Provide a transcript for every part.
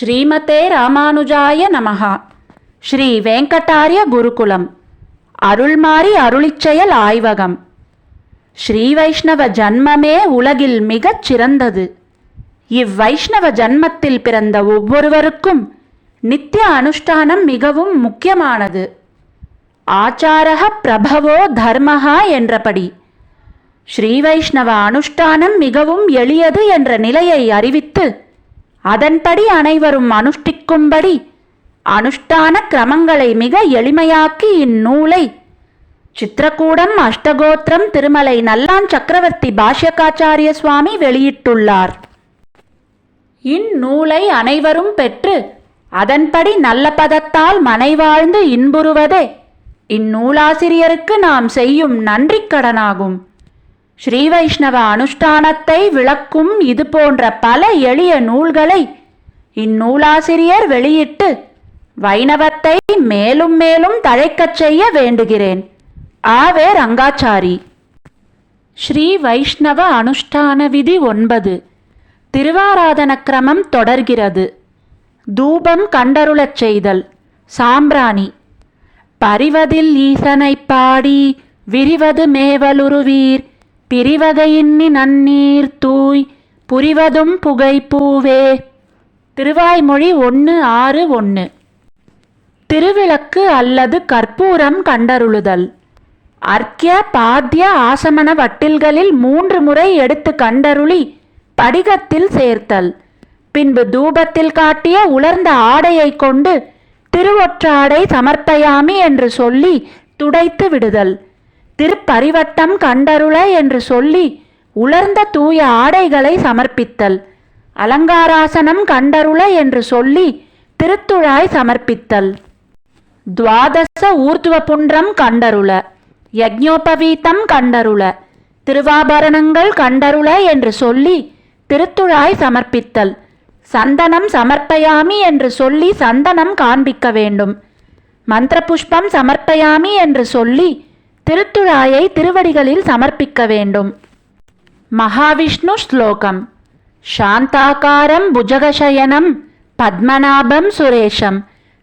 ஸ்ரீமதே ராமானுஜாய நமஹா. ஸ்ரீ வெங்கடாரிய குருகுலம். அருள்மாரி அருளிச்செயல் ஆய்வகம். ஸ்ரீ வைஷ்ணவ ஜன்மமே உலகில் மிகச் சிறந்தது இவ்வைஷ்ணவ ஜன்மத்தில் பிறந்த ஒவ்வொருவருக்கும் நித்திய அனுஷ்டானம் மிகவும் முக்கியமானது. ஆச்சாரக பிரபவோ தர்மஹா என்றபடி. ஸ்ரீ வைஷ்ணவ அனுஷ்டானம் மிகவும் எளியது என்ற நிலையை அறிவித்து அதன்படி அனைவரும் அனுஷ்டிக்கும்படி அனுஷ்டான கிரமங்களை மிக எளிமையாக்கி இந்நூலை சித்திரக்கூடம் அஷ்டகோத்திரம் திருமலை நல்லான் சக்கரவர்த்தி பாஷ்யகாச்சாரிய சுவாமி வெளியிட்டுள்ளார். இந்நூலை அனைவரும் பெற்று அதன்படி நல்ல பதத்தால் மனைவாழ்ந்து இன்புறுவதே. இந்நூலாசிரியருக்கு நாம் செய்யும் நன்றிக் கடனாகும். ஸ்ரீ வைஷ்ணவ அனுஷ்டானத்தை விளக்கும் இது போன்ற பல எளிய நூல்களை இந்நூலாசிரியர் வெளியிட்டு வைணவத்தை மேலும் மேலும் தழைக்கச் செய்ய வேண்டுகிறேன். ஆவே ரங்காச்சாரி. ஸ்ரீ வைஷ்ணவ அனுஷ்டான விதி ஒன்பது. திருவாராதன கிரமம் தொடர்கிறது. தூபம் கண்டருளச் செய்தல். சாம்பிராணி. பரிவதில் ஈசனைப் பாடி விரிவது மேவலுருவீர். பிரிவகையின்னி நன்னீர் தூய் புரிவதும் புகை பூவே திருவாய்மொழி ஒன்று ஆறு ஒன்று திருவிளக்கு அல்லது கற்பூரம் கண்டருளுதல். அர்க்கிய பாத்திய ஆசமன வட்டில்களில் மூன்று முறை எடுத்து கண்டருளி படிகத்தில் சேர்த்தல். பின்பு தூபத்தில் காட்டிய உலர்ந்த ஆடையை கொண்டு திருவொற்றாடை சமர்ப்பயாமி என்று சொல்லி துடைத்து விடுதல். திருப்பரிவட்டம் கண்டருள என்று சொல்லி உலர்ந்த தூய ஆடைகளை சமர்ப்பித்தல். அலங்காராசனம் கண்டருள என்று சொல்லி திருத்துழாய் சமர்ப்பித்தல். துவாதச ஊர்துவ புன்றம் கண்டருள. யக்ஞோபவீத்தம் கண்டருள. திருவாபரணங்கள் கண்டருள என்று சொல்லி திருத்துழாய் சமர்ப்பித்தல். சந்தனம் சமர்ப்பயாமி என்று சொல்லி சந்தனம் காண்பிக்க வேண்டும். மந்திர புஷ்பம் சமர்ப்பயாமி என்று சொல்லி திருத்துழாயை திருவடிகளில் சமர்ப்பிக்க வேண்டும். மகாவிஷ்ணு ஸ்லோகம். சாந்தாகாரம் புஜகசயனம் பத்மநாபம் சுரேஷம்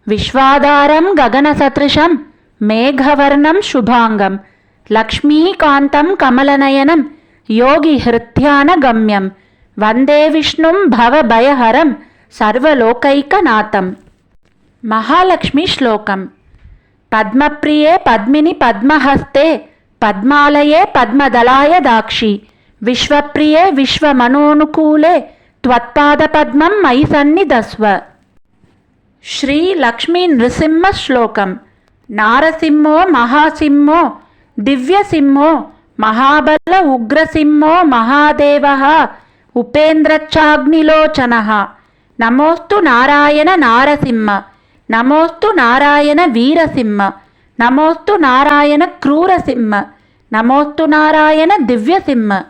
விஸ்வாதாரம் ககனசத்ருஷம் மேகவர்ணம் சுபாங்கம் லக்ஷ்மீகாந்தம் கமலநயனம் யோகி ஹிருத்யான கம்யம் వందే విష్ణుం భవభయహరం సర్వలోకైకనాథం. మహాలక్ష్మి శ్లోకం. పద్మప్రియే పద్మిని పద్మహస్తే పద్మాలయే పద్మదళాయ దాక్షి విశ్వప్రియే విశ్వమనోనుకూలే త్వత్పాదపద్మం మై సన్నిధస్వ. శ్రీ లక్ష్మీ నృసింహ శ్లోకం. నారసింహో మహాసింహో దివ్యసింహో మహాబల ఉగ్రసింహో మహాదేవ ఉపేంద్రచ్చాగ్నిలోచన. నమోస్తు నారాయణ నారసింహ. నమోస్తు నారాయణ వీరసింహ. నమోస్తు నారాయణ క్రూరసింహ. నమోస్తు నారాయణ దివ్యసింహ.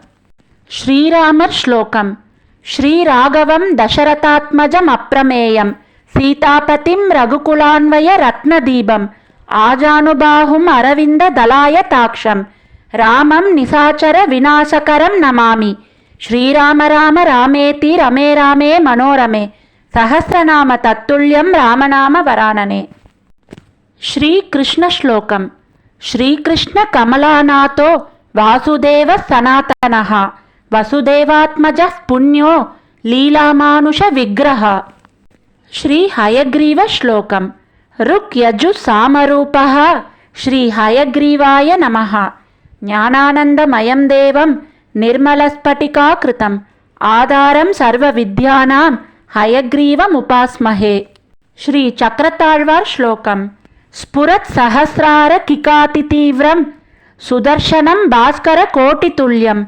శ్రీరామర్ శ్లోకం. శ్రీరాఘవం దశరథాత్మజం అప్రమేయం. సీతాపతిం రఘుకులాన్వయ రత్నదీపం. ఆజానుబాహుం అరవింద దళాయ తాక్షం. రామం నిశాచర వినాశకరం నమామి. श्रीराम राम रामेति रमे रामे मनोरमे सहस्रनाम तत्तुल्यं रामनाम वरानने। श्रीकृष्णश्लोकम् श्रीकृष्णकमलानाथो वासुदेवः सनातनः। वसुदेवात्मजः पुण्यो लीलामानुषविग्रह श्रीहयग्रीवश्लोकम् ऋक्यजुसामरूपः श्रीहयग्रीवाय नमः। ज्ञानानन्दमयं देवं నిర్మలస్ఫటికాకృతం. ఆధారం సర్వవిద్యానాం. హయగ్రీవముపాస్మహే. శ్రీ చక్రతాళ్వార్ శ్లోకం. స్ఫురత్ సహస్రార కికాతి తీవ్రం సుదర్శనం భాస్కర కోటితుల్యం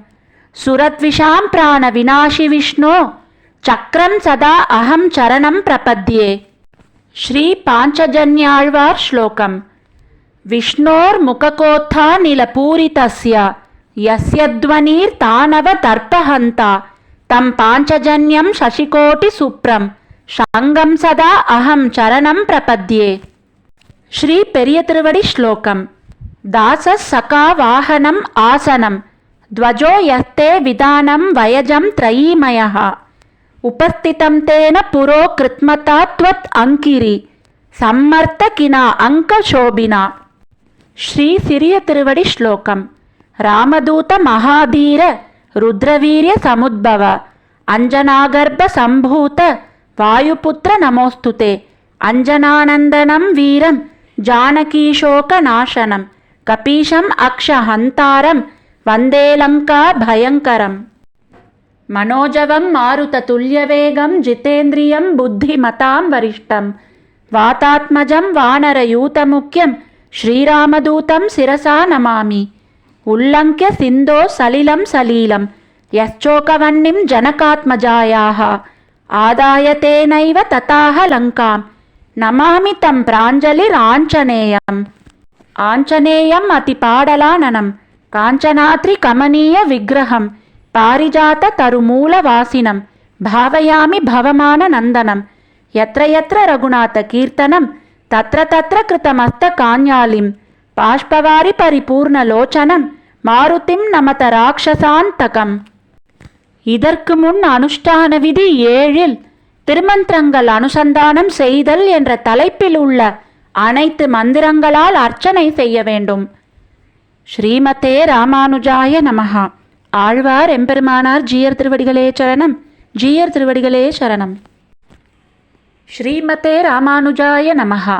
సురద్విషాం ప్రాణ వినాశి విష్ణో చక్రం సదా అహం చరణం ప్రపద్యే. శ్రీ పాంచజన్యాళ్వార్ శ్లోకం. విష్ణోర్ముఖకోత్థానిలపూరితస్య. యస్యధ్వనీర్తానవ దర్పహంత తం పాంచజన్యం శశికోటి సుప్రం షాంగం సదా అహం చరణం ప్రపద్యే శ్రీ పెరియ తిరువడి శ్లోకం దాస సకా వాహనం ఆసనం ధ్వజో యస్తే విధానం వయజం త్రయీమయ ఉపస్థితం తేన పురో కృత్మతాత్వత్ అంకిరి సమ్మర్తకినా అంకశోభినా శ్రీ సిరియ తిరువడి శ్లోకం रामदूतमहाधीर रुद्रवीर्यसमुद्भव अञ्जनागर्भसम्भूत वायुपुत्र नमोऽस्तु ते अञ्जनानन्दनं वीरं जानकीशोकनाशनं कपीशम् अक्षहन्तारं कपीशमक्षहन्तारं वन्देलङ्काभयङ्करम् मनोजवं मारुततुल्यवेगं जितेन्द्रियं बुद्धिमतां वरिष्ठं वातात्मजं वानरयूतमुख्यं श्रीरामदूतं शिरसा नमामि। ఉల్లంక్య సింధో సలిలం సలీలం యశ్చోకవన్నిం జనకాత్మజాయా ఆదాయతేనైవ తతాహ లంకాం నమామి తం ప్రాంజలి రాంచనేయం ఆంచనేయం అతి పాడలాననం కాంచనాత్రి కమనీయ విగ్రహం పారిజాత తరుమూల వాసినం భావయామి భవమాన నందనం ఎత్ర ఎత్ర రఘునాథ కీర్తనం తత్ర తత్ర కృతమస్త కాన్యాలిం. బాష్పవారి పరిపూర్ణలోచనం மாருத்திம் நமத ராட்சசாந்தகம் இதற்கு முன் அனுஷ்டான விதி ஏழில் திருமந்திரங்கள் அனுசந்தானம் செய்தல் என்ற தலைப்பில் உள்ள அனைத்து மந்திரங்களால் அர்ச்சனை செய்ய வேண்டும். ஸ்ரீமதே ராமானுஜாய நமகா ஆழ்வார் எம்பெருமானார் ஜீயர் திருவடிகளே சரணம். ஜீயர் திருவடிகளே சரணம். ஸ்ரீமதே ராமானுஜாய நமகா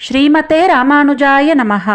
ಶ್ರೀಮತೆ ರಾಮಾನುಜಾಯ ನಮಃ.